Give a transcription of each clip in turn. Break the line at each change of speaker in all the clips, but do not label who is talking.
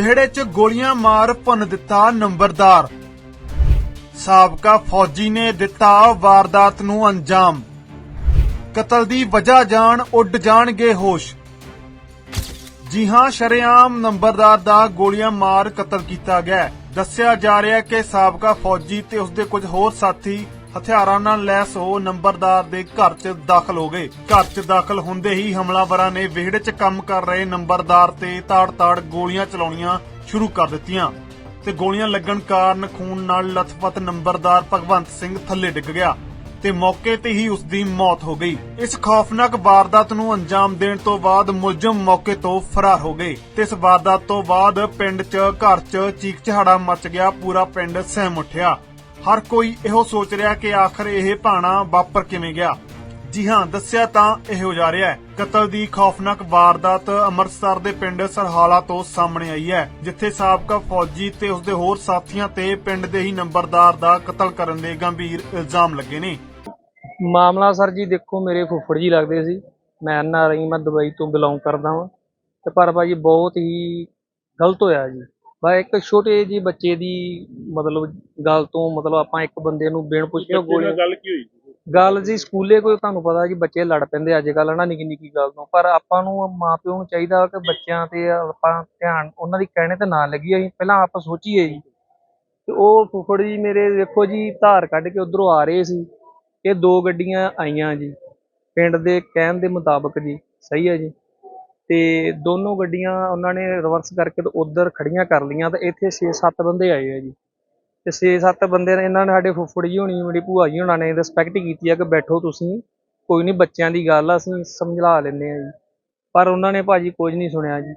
ਵਿਹੜੇ 'ਚ ਗੋਲੀਆਂ ਮਾਰ ਭੰਨ ਦਿੱਤਾ ਨੰਬਰਦਾਰ। ਸਾਬਕਾ ਫੌਜੀ ਨੇ ਦਿੱਤਾ ਵਾਰਦਾਤ ਨੂੰ ਅੰਜਾਮ। ਕਤਲ ਦੀ ਵਜ੍ਹਾ ਜਾਣ ਉੱਡ ਜਾਣਗੇ ਹੋਸ਼। ਜੀ ਹਾਂ, ਸ਼ਰੇਆਮ ਨੰਬਰਦਾਰ ਦਾ ਗੋਲੀਆਂ ਮਾਰ ਕਤਲ ਕੀਤਾ ਗਿਆ ਦੱਸਿਆ ਜਾ ਰਿਹਾ ਹੈ ਕਿ ਸਾਬਕਾ ਫੌਜੀ ਤੇ ਉਸਦੇ ਕੁਝ ਹੋਰ ਸਾਥੀ ਹਥਿਆਰਾਂ ਨਾਲ ਲੈਸ ਹੋ ਨੰਬਰਦਾਰ ਦੇ ਘਰ 'ਚ ਦਾਖਲ ਹੋ ਗਏ। ਘਰ 'ਚ ਦਾਖਲ ਹੁੰਦੇ ਹੀ ਹਮਲਾਵਰਾਂ ਨੇ ਵਿਹੜੇ 'ਚ ਕੰਮ ਕਰ ਰਹੇ ਨੰਬਰਦਾਰ ਤੇ ਤਾੜ-ਤਾੜ ਗੋਲੀਆਂ ਚਲਾਉਣੀਆਂ ਸ਼ੁਰੂ ਕਰ ਦਿੱਤੀਆਂ। ਤੇ ਗੋਲੀਆਂ ਲੱਗਣ ਕਾਰਨ ਖੂਨ ਨਾਲ ਲਥਪਥ ਨੰਬਰਦਾਰ ਭਗਵੰਤ ਸਿੰਘ ਥੱਲੇ ਡਿੱਗ ਗਿਆ ਤੇ ਮੌਕੇ ਤੇ ਹੀ ਉਸ ਦੀ ਮੌਤ ਹੋ ਗਈ। ਇਸ ਖੌਫਨਾਕ ਵਾਰਦਾਤ ਨੂੰ ਅੰਜਾਮ ਦੇਣ ਤੋਂ ਬਾਅਦ ਮੁਲਜ਼ਮ ਮੌਕੇ ਤੋਂ ਫਰਾਰ ਹੋ ਗਏ। ਤੇ ਇਸ ਵਾਰਦਾਤ ਤੋਂ ਬਾਅਦ ਪਿੰਡ 'ਚ, ਘਰ 'ਚ ਚੀਕ ਚਿਹਾੜਾ ਮਚ ਗਿਆ, ਪੂਰਾ ਪਿੰਡ ਸਹਿਮ ਉੱਠਿਆ। ਹਰ ਕੋਈ ਇਹੋ ਸੋਚ ਰਿਹਾ ਕਿ ਆਖਰ ਇਹ ਭਾਣਾ ਵਾਪਰ ਕਿਵੇਂ ਗਿਆ? ਜੀ ਹਾਂ, ਦੱਸਿਆ ਤਾਂ ਇਹੋ ਜਾ ਰਿਹਾ ਹੈ। ਕਤਲ ਦੀ ਖੌਫਨਾਕ ਵਾਰਦਾਤ ਅੰਮ੍ਰਿਤਸਰ ਦੇ ਪਿੰਡ ਸਰਹਾਲਾ ਤੋਂ ਸਾਹਮਣੇ ਆਈ ਹੈ, ਜਿੱਥੇ ਸਾਬਕਾ ਫੌਜੀ ਤੇ ਉਸਦੇ ਹੋਰ ਸਾਥੀਆਂ ਤੇ ਪਿੰਡ ਦੇ ਹੀ ਨੰਬਰਦਾਰ ਦਾ ਕਤਲ ਕਰਨ ਦੇ ਗੰਭੀਰ ਇਲਜ਼ਾਮ ਲੱਗੇ ਨੇ।
ਮਾਮਲਾ ਸਰ ਜੀ ਦੇਖੋ, ਮੇਰੇ ਫੁੱਫੜ ਜੀ ਲੱਗਦੇ ਸੀ। ਮੈਂ ਐਨ ਆਰ ਆਈ ਮੈਂ ਦੁਬਈ ਤੋਂ ਬਿਲੋਂਗ ਕਰਦਾ ਹਾਂ ਤੇ ਪਰ ਭਾਜੀ ਬਹੁਤ ਹੀ ਗਲਤ ਹੋਇਆ ਜੀ। ਬਾ ਇੱਕ ਛੋਟੇ ਜੀ ਬੱਚੇ ਦੀ ਮਤਲਬ ਗੱਲ ਤੋਂ ਮਤਲਬ ਆਪਾਂ ਇੱਕ ਬੰਦੇ ਨੂੰ ਬਿਨ ਪੁੱਛੇ ਗੋਲੀ
ਗੱਲ ਕੀ ਹੋਈ?
ਗੱਲ ਜੀ ਸਕੂਲੇ ਕੋਈ ਤੁਹਾਨੂੰ ਪਤਾ ਕਿ ਬੱਚੇ ਲੜ ਪੈਂਦੇ ਅੱਜ ਕੱਲ੍ਹ ਨਾ ਨਿੱਕੀ ਨਿੱਕੀ ਗੱਲ ਤੋਂ। ਪਰ ਆਪਾਂ ਨੂੰ ਮਾਪਿਓ ਨੂੰ ਚਾਹੀਦਾ ਕਿ ਬੱਚਿਆਂ ਤੇ ਆਪਾਂ ਧਿਆਨ ਉਹਨਾਂ ਦੀ ਕਹਿਣੇ ਤੇ ਨਾ ਲੱਗੀਏ ਅਸੀਂ। ਪਹਿਲਾਂ ਆਪ ਸੋਚੀਏ ਜੀ। ਤੇ ਉਹ ਫੁੱਫੜ ਜੀ ਮੇਰੇ ਦੇਖੋ ਜੀ ਧਾਰ ਕੱਢ ਕੇ ਉਧਰੋਂ ਆ ਰਹੇ ਸੀ। ਇਹ ਦੋ ਗੱਡੀਆਂ ਆਈਆਂ ਜੀ। ਪਿੰਡ ਦੇ ਕਹਿਣ ਦੇ ਮੁਤਾਬਕ ਜੀ। ਸਹੀ ਹੈ ਜੀ। ਤੇ ਦੋਨੋਂ ਗੱਡੀਆਂ ਉਹਨਾਂ ਨੇ ਰਿਵਰਸ ਕਰਕੇ ਤੇ ਉਧਰ ਖੜੀਆਂ ਕਰ ਲਈਆਂ ਤੇ ਇੱਥੇ 6-7 ਬੰਦੇ ਆਏ ਆ ਜੀ। ਤੇ 6-7 ਬੰਦੇ ਨੇ ਇਹਨਾਂ ਨੇ ਸਾਡੇ ਫੁੱਫੜ ਜੀ ਹੋਣੀ, ਮੇਰੀ ਭੂਆ ਜੀ ਹੋਣਾ ਨੇ ਰਿਸਪੈਕਟ ਕੀਤੀ ਆ ਕਿ ਬੈਠੋ ਤੁਸੀਂ, ਕੋਈ ਨਹੀਂ ਬੱਚਿਆਂ ਦੀ ਗੱਲ ਆ, ਅਸੀਂ ਸਮਝਾ ਲੈਂਦੇ ਆ ਜੀ। ਪਰ ਉਹਨਾਂ ਨੇ ਭਾਜੀ ਕੁਝ ਨਹੀਂ ਸੁਣਿਆ ਜੀ।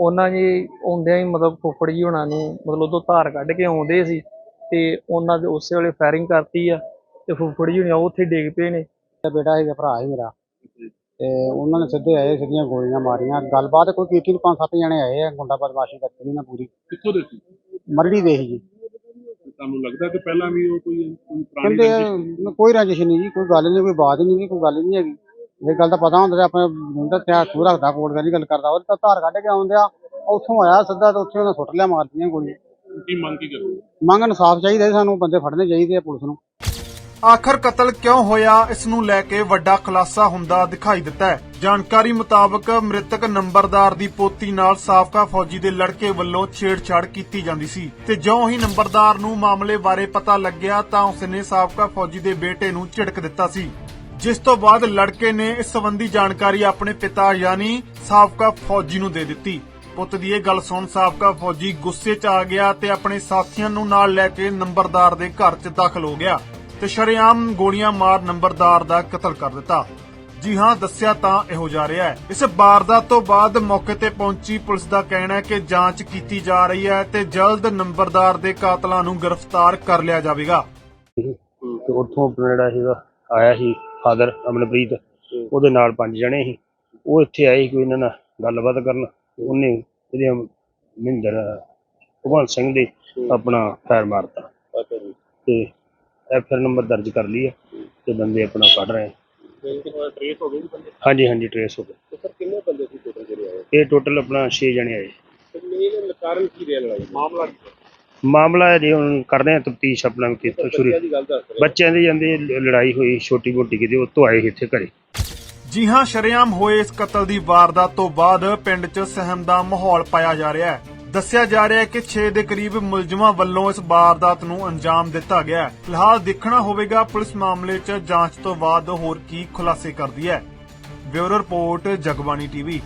ਉਹਨਾਂ ਜੀ ਆਉਂਦਿਆਂ ਹੀ ਮਤਲਬ ਫੁੱਫੜ ਜੀ ਹੋਣਾ ਨੂੰ ਮਤਲਬ ਉਦੋਂ ਧਾਰ ਕੱਢ ਕੇ ਆਉਂਦੇ ਸੀ ਤੇ ਉਹਨਾਂ ਦੇ ਉਸੇ ਵੇਲੇ ਫਾਇਰਿੰਗ ਕਰਤੀ ਆ ਤੇ ਫੁੱਫੜ ਜੀ ਹੋਣੀ ਉਹ ਉੱਥੇ ਡਿੱਗ ਪਏ ਨੇ।
ਮੇਰਾ ਬੇਟਾ ਹੈਗਾ, ਭਰਾ ਹੈ ਮੇਰਾ। ਤੇ ਉਹਨਾਂ ਨੇ ਸਿੱਧੇ ਆਏ ਸਿੱਧੀਆਂ ਗੋਲੀਆਂ ਮਾਰੀਆਂ। ਗੱਲਬਾਤ ਕੋਈ ਕੀਤੀ ਨਹੀਂ ਪੰਜ ਸੱਤ ਜਣੇ ਆਏ ਆ ਗੁੰਡਾ ਬਦਮਾਸ਼ੀ ਕਰਤੀ ਨਾ ਪੂਰੀ।
ਕਿੱਥੋਂ ਦੇ ਸੀ?
ਮਰੜੀ ਦੇ ਸੀ ਜੀ।
ਤੁਹਾਨੂੰ ਲੱਗਦਾ ਕਿ ਪਹਿਲਾਂ ਵੀ ਉਹ ਕੋਈ ਕੋਈ ਪੁਰਾਣੀ
ਕਹਿੰਦੇ
ਰੰਜਿਸ਼
ਨ- ਕੋਈ ਰੰਜਿਸ਼ ਨਹੀਂ ਜੀ ਕੋਈ ਗੱਲ ਨਹੀਂ ਕੋਈ ਬਾਤ ਹੀ ਨਹੀਂ ਕੋਈ ਗੱਲ ਨਹੀਂ ਹੈਗੀ। ਇਹ ਗੱਲ ਤਾਂ ਪਤਾ ਹੁੰਦਾ ਤੇ ਆਪਣੇ ਮੁੰਡਾ ਤੇ ਸੂ ਰੱਖਦਾ ਕੋਲ ਦੀ ਗੱਲ ਕਰਦਾ। ਉਹ ਤਾਂ ਧਾਰ ਕੱਢ ਕੇ ਆਉਂਦਿਆ ਉੱਥੋਂ ਆਇਆ ਸਿੱਧਾ ਤੇ ਉੱਥੇ ਉਹਨੇ ਸੁੱਟ ਲਿਆ ਮਾਰਤੀਆਂ ਗੋਲੀਆਂ।
ਕੀ ਮੰਗ ਕੀ ਕਰਦੇ
ਮੰਗ ਇਨਸਾਫ ਚਾਹੀਦਾ ਸਾਨੂੰ ਬੰਦੇ ਫੜਨੇ ਚਾਹੀਦੇ ਆ ਪੁਲਿਸ ਨੂੰ।
ਆਖਰ ਕਤਲ ਕਿਉਂ ਹੋਇਆ? ਇਸ ਨੂੰ ਲੈ ਕੇ ਵੱਡਾ ਖੁਲਾਸਾ ਹੁੰਦਾ ਦਿਖਾਈ ਦਿੱਤਾ ਹੈ। ਜਾਣਕਾਰੀ ਮੁਤਾਬਕ ਮ੍ਰਿਤਕ ਨੰਬਰਦਾਰ ਦੀ ਪੋਤੀ ਨਾਲ ਸਾਬਕਾ ਫੌਜੀ ਦੇ ਲੜਕੇ ਵੱਲੋਂ ਛੇੜਛਾੜ ਕੀਤੀ ਜਾਂਦੀ ਸੀ ਤੇ ਜਿਉਂ ਹੀ ਨੰਬਰਦਾਰ ਨੂੰ ਮਾਮਲੇ ਬਾਰੇ ਪਤਾ ਲੱਗਿਆ ਤਾਂ ਉਸਨੇ ਸਾਬਕਾ ਫੌਜੀ ਦੇ ਬੇਟੇ ਨੂੰ ਝਿੜਕ ਦਿੱਤਾ ਸੀ। ਜਿਸ ਤੋਂ ਬਾਅਦ ਲੜਕੇ ਨੇ ਇਸ ਸੰਬੰਧੀ ਜਾਣਕਾਰੀ ਆਪਣੇ ਪਿਤਾ ਯਾਨੀ ਸਾਬਕਾ ਫੌਜੀ ਨੂੰ ਦੇ ਦਿੱਤੀ। ਪੁੱਤ ਦੀ ਇਹ ਗੱਲ ਸੁਣ ਸਾਬਕਾ ਫੌਜੀ ਗੁੱਸੇ 'ਚ ਆ ਗਿਆ ਤੇ ਆਪਣੇ ਸਾਥੀਆਂ ਨੂੰ ਨਾਲ ਲੈ ਕੇ ਨੰਬਰਦਾਰ ਦੇ ਘਰ 'ਚ ਦਾਖਲ ਹੋ ਗਿਆ। ਤੇ ਸ਼ਰੇਆਮ ਗੋਲੀਆਂ ਮਾਰ ਨੰਬਰਦਾਰ ਦਾ ਕਤਲ ਕਰ ਦਿੱਤਾ। ਜੀ ਹਾਂ ਦੱਸਿਆ ਤਾਂ ਇਹੋ ਜਾ ਰਿਹਾ ਹੈ। ਇਸ ਵਾਰਦਾਤ ਤੋਂ ਬਾਅਦ ਮੌਕੇ ਤੇ ਪਹੁੰਚੀ ਪੁਲਿਸ ਦਾ ਕਹਿਣਾ ਹੈ ਕਿ ਜਾਂਚ ਕੀਤੀ ਜਾ ਰਹੀ ਹੈ ਤੇ ਜਲਦ ਨੰਬਰਦਾਰ ਦੇ ਕਾਤਲਾਂ ਨੂੰ ਗ੍ਰਿਫਤਾਰ ਕਰ ਲਿਆ ਜਾਵੇਗਾ।
ਤੇ ਉੱਥੋਂ ਜਿਹੜਾ ਸੀਗਾ ਆਇਆ ਸੀ ਫਾਦਰ ਅਮਨਪ੍ਰੀਤ ਉਹਦੇ ਨਾਲ ਪੰਜ ਜਣੇ ਸੀ। ਉਹ ਇੱਥੇ ਆਏ ਸੀ ਕੋਈ ਇਹਨਾਂ ਨਾਲ ਗੱਲਬਾਤ ਕਰਨ। ਉਹਨੇ ਇਹਦੇ ਮਹਿੰਦਰ ਭਗਵੰਤ ਸਿੰਘ ਦੇ ਆਪਣਾ ਫਾਇਰ ਮਾਰਤਾ। ਤੇ ਐਫਆਰ ਨੰਬਰ ਦਰਜ ਕਰ ਲਈ ਹੈ ਤੇ ਬੰਦੇ ਆਪਣਾ ਕੱਢ ਰਹੇ ਆ।
ਟ੍ਰੇਸ ਹੋ? ਗਏ ਬੰਦੇ?
ਹਾਂਜੀ ਹਾਂਜੀ ਟਰੇਸ ਹੋ ਗਏ।
ਸਰ ਕਿੰਨੇ ਬੰਦੇ ਸੀ ਟੋਟਲ ਜਿਹੜੇ ਆਏ?
ਇਹ ਟੋਟਲ ਆਪਣਾ 6 ਜਣੇ ਆਏ।
ਤੇ ਮੇਨ ਕਾਰਨ ਕੀ ਰਿਹਾ ਲੜਾਈ ਮਾਮਲਾ
ਮਾਮਲਾ ਹੈ ਜੀ ਹੁਣ ਕਰਦੇ ਆ ਤਫਤੀਸ਼ ਆਪਣਾ ਸ਼ੁਰੂ।
ਦੀ ਗੱਲ ਦੱਸ ਰਹੇ
ਬੱਚਿਆਂ ਦੀ ਜਾਂਦੀ ਲੜਾਈ ਹੋਈ ਛੋਟੀ ਮੋਟੀ ਕਿਤੇ ਉੱਤੋਂ ਆਏ ਸੀ ਇੱਥੇ ਘਰੇ।
ਜੀ ਹਾਂ ਸ਼ਰੇਆਮ ਹੋਏ ਇਸ ਕਤਲ ਦੀ ਵਾਰਦਾਤ ਤੋਂ ਬਾਅਦ ਪਿੰਡ 'ਚ ਸਹਿਮ ਦਾ ਮਾਹੌਲ ਪਾਇਆ ਜਾ ਰਿਹਾ ਹੈ। ਦੱਸਿਆ ਜਾ ਰਿਹਾ ਹੈ ਕਿ 6 ਦੇ ਕਰੀਬ ਮੁਲਜ਼ਮਾਂ ਵੱਲੋਂ ਇਸ ਵਾਰਦਾਤ ਨੂੰ ਅੰਜਾਮ ਦਿੱਤਾ ਗਿਆ ਹੈ। ਫਿਲਹਾਲ ਦੇਖਣਾ ਹੋਵੇਗਾ, ਪੁਲਿਸ ਮਾਮਲੇ 'ਚ ਜਾਂਚ ਤੋਂ ਬਾਅਦ ਹੋਰ ਕੀ ਖੁਲਾਸੇ ਕਰਦੀ ਹੈ। Bureau report, Jagbani TV.